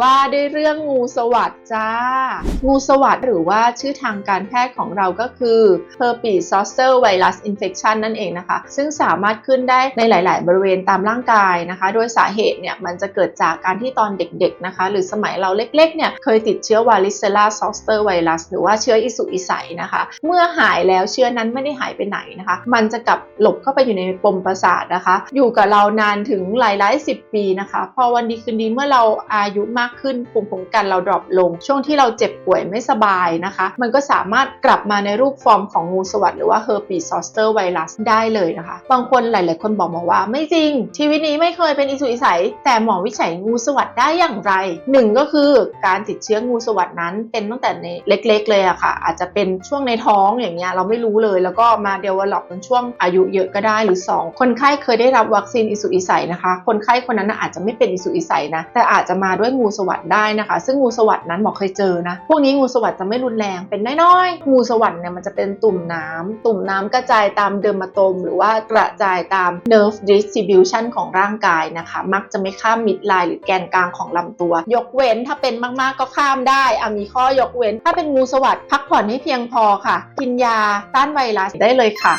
ว่าด้วยเรื่องงูสวัสดจ้า งูสวัสดหรือว่าชื่อทางการแพทย์ของเราก็คือ herpes zoster virus infection นั่นเองนะคะ ซึ่งสามารถขึ้นได้ในหลาย ๆ บริเวณตามร่างกายนะคะ โดยสาเหตุเนี่ยมันจะเกิดจากการที่ตอนเด็ก ๆ นะคะ หรือสมัยเราเล็ก ๆ เนี่ยเคยติดเชื้อ varicella zoster virus หรือว่าเชื้ออิสุอิสัยนะคะ เมื่อหายแล้วเชื้อนั้นไม่ได้หายไปไหนนะคะ มันจะกลับหลบเข้าไปอยู่ในปมประสาทนะคะ อยู่กับเรานานถึงหลายหลายสิบปีนะคะ พอวันดีคืนดีเมื่อเราอายุมากขึ้นภูมิคุ้มกันเราดรอปลง ช่วงที่เราเจ็บป่วยไม่สบายนะคะ มันก็สามารถกลับมาในรูปฟอร์มของงูสวัสดหรือว่า herpes zoster virus ได้เลยนะคะ บางคนหลาย ๆ คนบอกมาว่าไม่จริง ชีวิตนี้ไม่เคยเป็นอิสุอิสัย แต่หมอวิจัยงูสวัสดได้อย่างไรหนึ่งก็คือการติดเชื้องูสวัสดนั้นเป็นตั้งแต่ในเล็ก ๆ เลยอะค่ะ อาจจะเป็นช่วงในท้องอย่างเงี้ยเราไม่รู้เลย แล้วก็มาเดเวล็อปในช่วงอายุเยอะก็ได้หรือ 2 คนไข้เคยได้รับวัคซีนอิสุอิสัยนะคะ คนไข้คนนั้นอาจจะไม่เป็นอิสุอิสัยนะแต่อาจจะมาด้วยงูงูสวัสดได้นะคะ ซึ่งงูสวัสดนั้นหมอเคยเจอนะ พวกนี้งูสวัสดจะไม่รุนแรงเป็นน้อยๆ งูสวัสดเนี่ยมันจะเป็นตุ่มน้ำตุ่มน้ำกระจายตามเดอร์มาโตม หรือว่ากระจายตาม nerve distribution ของร่างกายนะคะ มักจะไม่ข้ามมิดไลน์หรือแกนกลางของลำตัว ยกเว้นถ้าเป็นมากๆก็ข้ามได้อะมีข้อยกเว้น ถ้าเป็นงูสวัสดพักผ่อนให้เพียงพอค่ะ กินยาต้านไวรัสได้เลยค่ะ